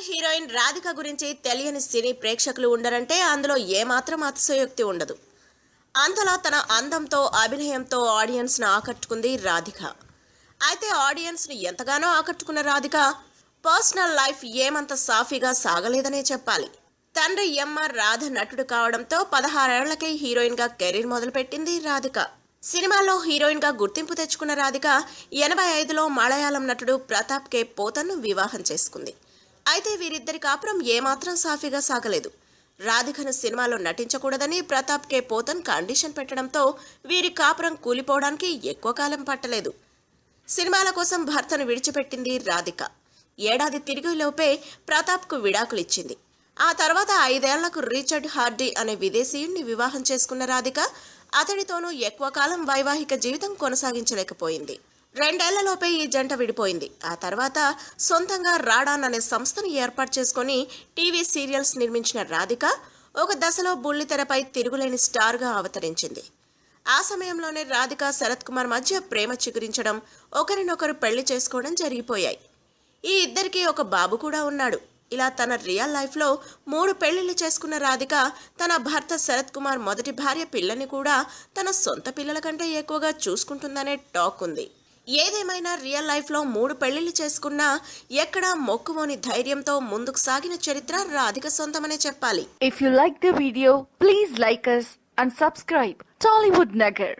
Indian heroine Radhika గురించి తెలియని సినీ ప్రేక్షకులు ఉండరంటే అందులో ఏమాత్రం అతిశయోక్తి ఉండదు. అంతలా తన అందంతో అభినయంతో ఆడియన్స్ను ఆకట్టుకుంది రాధిక. అయితే ఆడియన్స్ను ఎంతగానో ఆకట్టుకున్న రాధిక పర్సనల్ లైఫ్ ఏమంత సాఫీగా సాగలేదనే చెప్పాలి. తండ్రి ఎంఆర్ రాధ నటుడు కావడంతో పదహారేళ్ళకే హీరోయిన్గా కెరీర్ మొదలుపెట్టింది రాధిక. సినిమాలో హీరోయిన్గా గుర్తింపు తెచ్చుకున్న రాధిక ఎనభై ఐదులో మలయాళం నటుడు ప్రతాప్ కే పోతన్ను వివాహం చేసుకుంది. అయితే వీరిద్దరి కాపురం ఏమాత్రం సాఫీగా సాగలేదు. రాధికను సినిమాలో నటించకూడదని ప్రతాప్ కే పోతన్ కండిషన్ పెట్టడంతో వీరి కాపురం కూలిపోవడానికి ఎక్కువ కాలం పట్టలేదు. సినిమాల కోసం భర్తను విడిచిపెట్టింది రాధిక. ఏడాది తిరిగిలోపే ప్రతాప్కు విడాకులిచ్చింది ఆ తర్వాత ఐదేళ్ళకు రిచర్డ్ హార్డీ అనే విదేశీయుణ్ణి వివాహం చేసుకున్న రాధిక అతడితోనూ ఎక్కువ కాలం వైవాహిక జీవితం కొనసాగించలేకపోయింది. రెండేళ్ళలోపే ఈ జంట విడిపోయింది. ఆ తర్వాత సొంతంగా రాడాన్ అనే సంస్థను ఏర్పాటు చేసుకుని టీవీ సీరియల్స్ నిర్మించిన రాధిక ఒక దశలో బుల్లితెరపై తిరుగులేని స్టార్గా అవతరించింది. ఆ సమయంలోనే రాధిక శరత్ కుమార్ మధ్య ప్రేమ చిగురించడం ఒకరినొకరు పెళ్ళి చేసుకోవడం జరిగిపోయాయి. ఈ ఇద్దరికీ ఒక బాబు కూడా ఉన్నాడు. ఇలా తన రియల్ లైఫ్లో మూడు పెళ్ళిళ్ళు చేసుకున్న రాధిక తన భర్త శరత్ కుమార్ మొదటి భార్య పిల్లని కూడా తన సొంత పిల్లల కంటే ఎక్కువగా చూసుకుంటుందనే టాక్ ఉంది. ఏదేమైనా రియల్ లైఫ్లో మూడు పెళ్ళిళ్ళు చేసుకున్నా ఎక్కడా మొక్కువోని ధైర్యంతో ముందుకు సాగిన చరిత్ర రాధిక సొంతమనే చెప్పాలి. If you like the video please like us and subscribe Tollywood Nagar